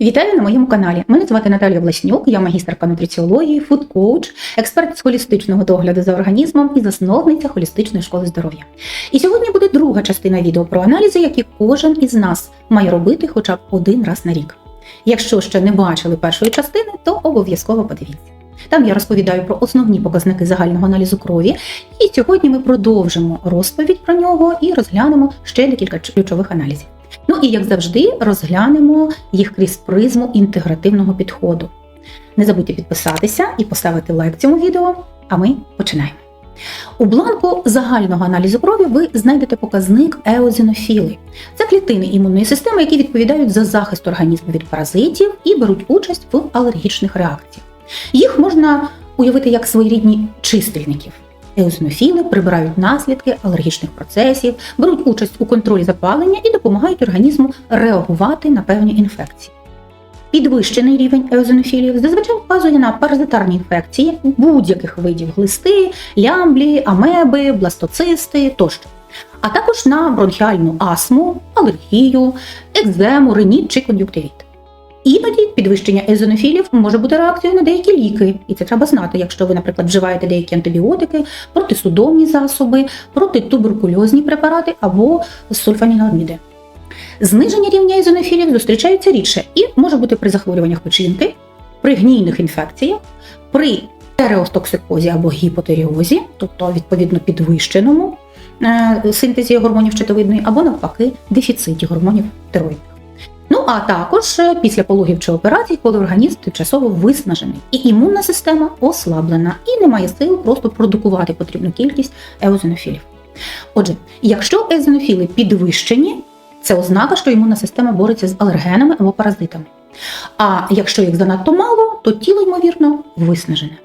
Вітаю на моєму каналі. Мене звати Наталія Власнюк, я магістерка нутриціології, фуд-коуч, експерт з холістичного догляду за організмом і засновниця холістичної школи здоров'я. І сьогодні буде друга частина відео про аналізи, які кожен із нас має робити хоча б один раз на рік. Якщо ще не бачили першої частини, то обов'язково подивіться. Там я розповідаю про основні показники загального аналізу крові, і сьогодні ми продовжимо розповідь про нього і розглянемо ще декілька ключових аналізів. Ну і як завжди, розглянемо їх крізь призму інтегративного підходу. Не забудьте підписатися і поставити лайк цьому відео, а ми починаємо. У бланку загального аналізу крові ви знайдете показник еозинофіли. Це клітини імунної системи, які відповідають за захист організму від паразитів і беруть участь в алергічних реакціях. Їх можна уявити як своєрідні чистильників. Еозинофіли прибирають наслідки алергічних процесів, беруть участь у контролі запалення і допомагають організму реагувати на певні інфекції. Підвищений рівень еозинофілів зазвичай вказує на паразитарні інфекції будь-яких видів глисти, лямблі, амеби, бластоцисти тощо, а також на бронхіальну астму, алергію, екзему, реніт чи кон'юктивіт. Іноді підвищення езонофілів може бути реакцією на деякі ліки, і це треба знати, якщо ви, наприклад, вживаєте деякі антибіотики, протисудомні засоби, протитуберкульозні препарати або сульфаніламіди. Зниження рівня езонофілів зустрічається рідше і може бути при захворюваннях печінки, при гнійних інфекціях, при тереостоксикозі або гіпотеріозі, тобто відповідно підвищеному е, синтезі гормонів щитовидної, або навпаки дефіциті гормонів тироїдних. Ну а також е, після пологів чи операцій, коли організм тимчасово виснажений, і імунна система ослаблена і не має сил просто продукувати потрібну кількість еозинофілів. Отже, якщо езонофіли підвищені, це ознака, що імунна система бореться з алергенами або паразитами. А якщо їх занадто мало, то тіло, ймовірно, виснажене.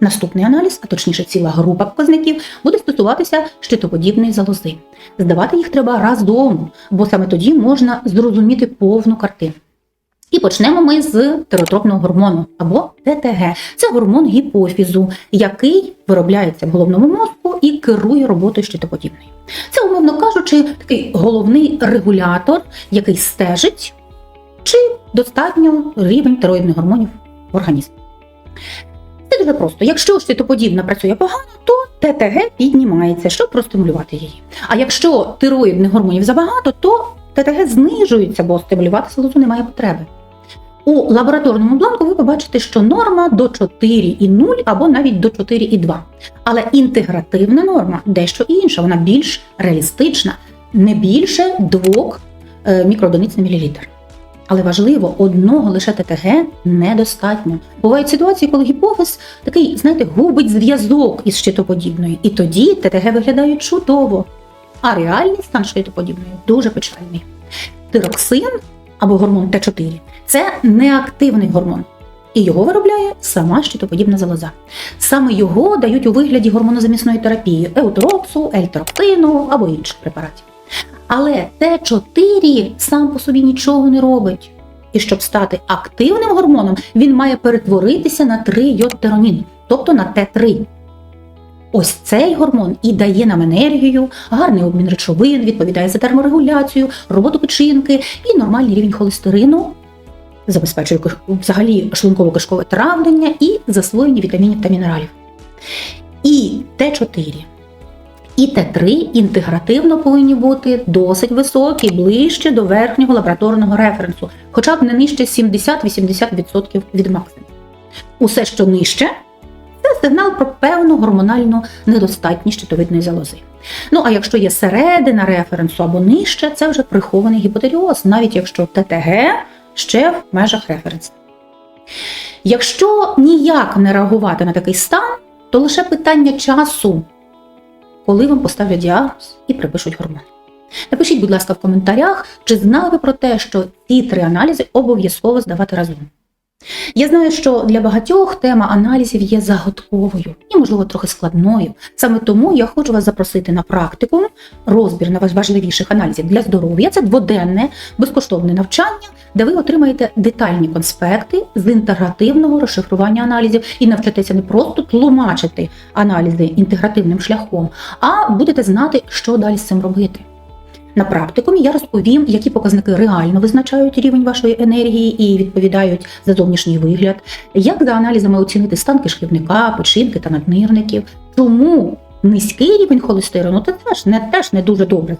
Наступний аналіз, а точніше ціла група показників, буде стосуватися щитоподібної залози. Здавати їх треба разом, бо саме тоді можна зрозуміти повну картину. І почнемо ми з тиротропного гормону або ТТГ. Це гормон гіпофізу, який виробляється в головному мозку і керує роботою щитоподібної. Це, умовно кажучи, такий головний регулятор, який стежить, чи достатньо рівень тироїдних гормонів в організмі. Це дуже просто. Якщо щитоподібна працює погано, то ТТГ піднімається, щоб простимулювати її. А якщо тироїдних гормонів забагато, то ТТГ знижується, бо стимулювати залозу немає потреби. У лабораторному бланку ви побачите, що норма до 4,0 або навіть до 4,2. Але інтегративна норма дещо інша, вона більш реалістична, не більше 2 е, мікроодиниць на мілілітр. Але важливо, одного лише ТТГ недостатньо. Бувають ситуації, коли гіпофіз такий, знаєте, губить зв'язок із щитоподібною, і тоді ТТГ виглядає чудово. А реальний стан щитоподібної дуже печальний. Тироксин або гормон Т4 це неактивний гормон, і його виробляє сама щитоподібна залоза. Саме його дають у вигляді гормонозамісної терапії еутероксу, ельтероктину або інших препаратів. Але Т4 сам по собі нічого не робить. І щоб стати активним гормоном, він має перетворитися на 3-йодтеронін, тобто на Т3. Ось цей гормон і дає нам енергію, гарний обмін речовин, відповідає за терморегуляцію, роботу печінки і нормальний рівень холестерину, забезпечує взагалі шлунково-кишкове травлення і засвоєння вітамінів та мінералів. І Т4 і Т3 інтегративно повинні бути досить високі, ближче до верхнього лабораторного референсу, хоча б не нижче 70-80% від максимуму. Усе, що нижче, це сигнал про певну гормональну недостатність щитовидної залози. Ну а якщо є середина референсу або нижче, це вже прихований гіпотеріоз, навіть якщо ТТГ ще в межах референсу. Якщо ніяк не реагувати на такий стан, то лише питання часу, коли вам поставлять діагноз і припишуть гормони. Напишіть, будь ласка, в коментарях, чи знали ви про те, що ці три аналізи обов'язково здавати разом. Я знаю, що для багатьох тема аналізів є загадковою і, можливо, трохи складною. Саме тому я хочу вас запросити на практику, розбір найважливіших аналізів для здоров'я. Це дводенне безкоштовне навчання, де ви отримаєте детальні конспекти з інтегративного розшифрування аналізів і навчитеся не просто тлумачити аналізи інтегративним шляхом, а будете знати, що далі з цим робити. На практикумі я розповім, які показники реально визначають рівень вашої енергії і відповідають за зовнішній вигляд, як за аналізами оцінити стан кишківника, печінки та наднирників, чому низький рівень холестерину це теж не теж не дуже добре.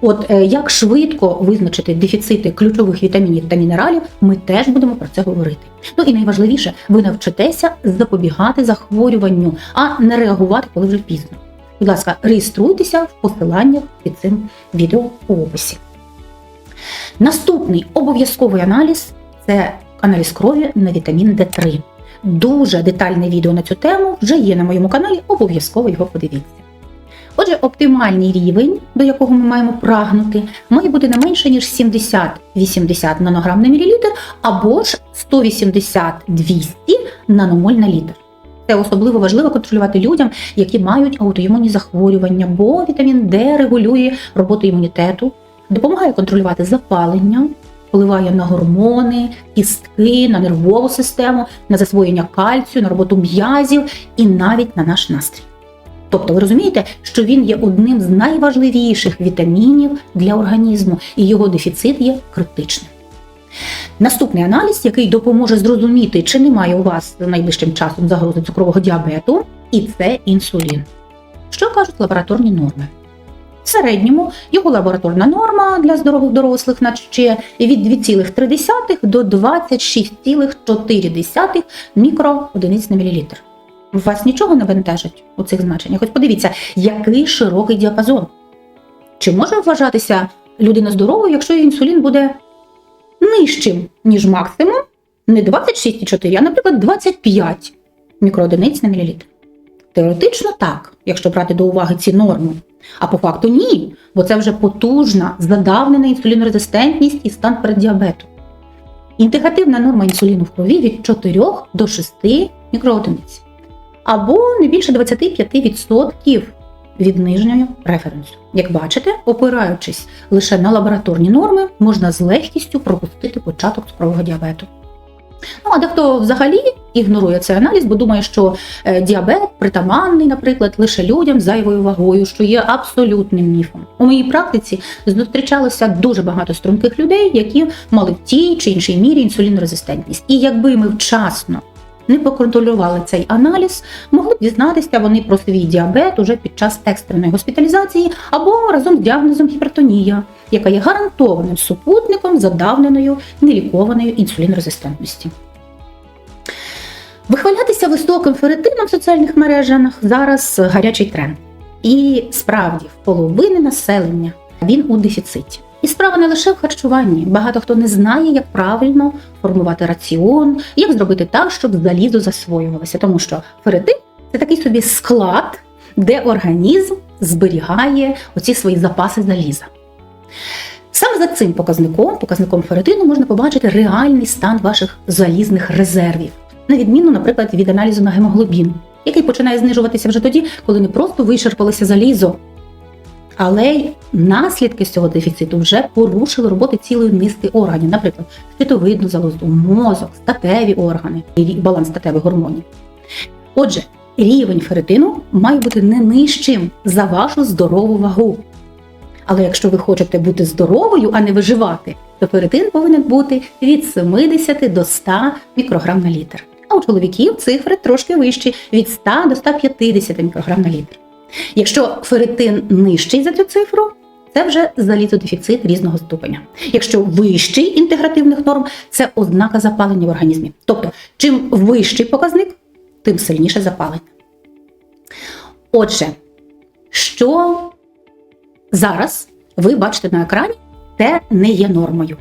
От е, як швидко визначити дефіцити ключових вітамінів та мінералів, ми теж будемо про це говорити. Ну і найважливіше, ви навчитеся запобігати захворюванню, а не реагувати, коли вже пізно. Будь ласка, реєструйтеся в посиланнях під цим відео у описі. Наступний обов'язковий аналіз це аналіз крові на вітамін D3. Дуже детальне відео на цю тему вже є на моєму каналі, обов'язково його подивіться. Отже, оптимальний рівень, до якого ми маємо прагнути, має бути не менше, ніж 70-80 нанограм на мілілітр, або ж 180-200 наномоль на літр. Це особливо важливо контролювати людям, які мають аутоімунні захворювання, бо вітамін Д регулює роботу імунітету, допомагає контролювати запалення, впливає на гормони, кістки, на нервову систему, на засвоєння кальцію, на роботу м'язів і навіть на наш настрій. Тобто ви розумієте, що він є одним з найважливіших вітамінів для організму, і його дефіцит є критичним. Наступний аналіз, який допоможе зрозуміти, чи немає у вас найближчим часом загрози цукрового діабету, і це інсулін. Що кажуть лабораторні норми? В середньому його лабораторна норма для здорових дорослих наче від 2,3 до 26,4 мікроодиниць на мілілітр. Вас нічого не бентежить у цих значеннях. Хоч подивіться, який широкий діапазон. Чи може вважатися людина здоровою, якщо інсулін буде нижчим, ніж максимум, не 26,4, а, наприклад, 25 мікроодиниць на мілілітр? Теоретично так, якщо брати до уваги ці норми. А по факту ні, бо це вже потужна, задавнена інсулінорезистентність і стан переддіабету. Індикативна норма інсуліну в крові від 4 до 6 мікроодиниць або не більше 25% від нижнього референсу. Як бачите, опираючись лише на лабораторні норми, можна з легкістю пропустити початок цукрового діабету. Ну, а дехто взагалі ігнорує цей аналіз, бо думає, що е, діабет притаманний, наприклад, лише людям з зайвою вагою, що є абсолютним міфом. У моїй практиці зустрічалося дуже багато струнких людей, які мали в тій чи іншій мірі інсулінорезистентність. І якби ми вчасно не проконтролювали цей аналіз, могли б дізнатися вони про свій діабет уже під час екстреної госпіталізації або разом з діагнозом гіпертонія, яка є гарантованим супутником задавненої нелікованої інсулінрезистентності. Вихвалятися високим ферритином в соціальних мережах зараз гарячий тренд. І справді в половини населення він у дефіциті. І справа не лише в харчуванні. Багато хто не знає, як правильно формувати раціон, як зробити так, щоб залізо засвоювалося. Тому що ферритин – це такий собі склад, де організм зберігає оці свої запаси заліза. Саме за цим показником, показником ферритину, можна побачити реальний стан ваших залізних резервів, на відміну, наприклад, від аналізу на гемоглобін, який починає знижуватися вже тоді, коли не просто вичерпалося залізо, але наслідки цього дефіциту вже порушили роботи цілої низки органів, наприклад, щитовидну залозу, мозок, статеві органи і баланс статевих гормонів. Отже, рівень ферритину має бути не нижчим за вашу здорову вагу. Але якщо ви хочете бути здоровою, а не виживати, то ферритин повинен бути від 70 до 100 мікрограм на літр. А у чоловіків цифри трошки вищі від 100 до 150 мікрограм на літр. Якщо ферритин нижчий за цю цифру, це вже залізодефіцит різного ступеня. Якщо вищий інтегративних норм, це ознака запалення в організмі. Тобто, чим вищий показник, тим сильніше запалення. Отже, що зараз ви бачите на екрані, те не є нормою.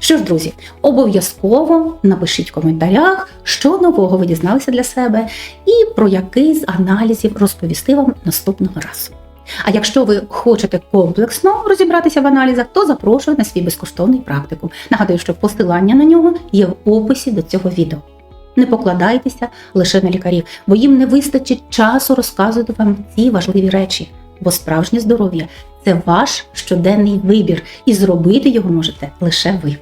Що ж, друзі, обов'язково напишіть в коментарях, що нового ви дізналися для себе, і про який з аналізів розповісти вам наступного разу. А якщо ви хочете комплексно розібратися в аналізах, то запрошую на свій безкоштовний практикум. Нагадую, що посилання на нього є в описі до цього відео. Не покладайтеся лише на лікарів, бо їм не вистачить часу розказувати вам ці важливі речі. Бо справжнє здоров'я це ваш щоденний вибір, і зробити його можете лише ви.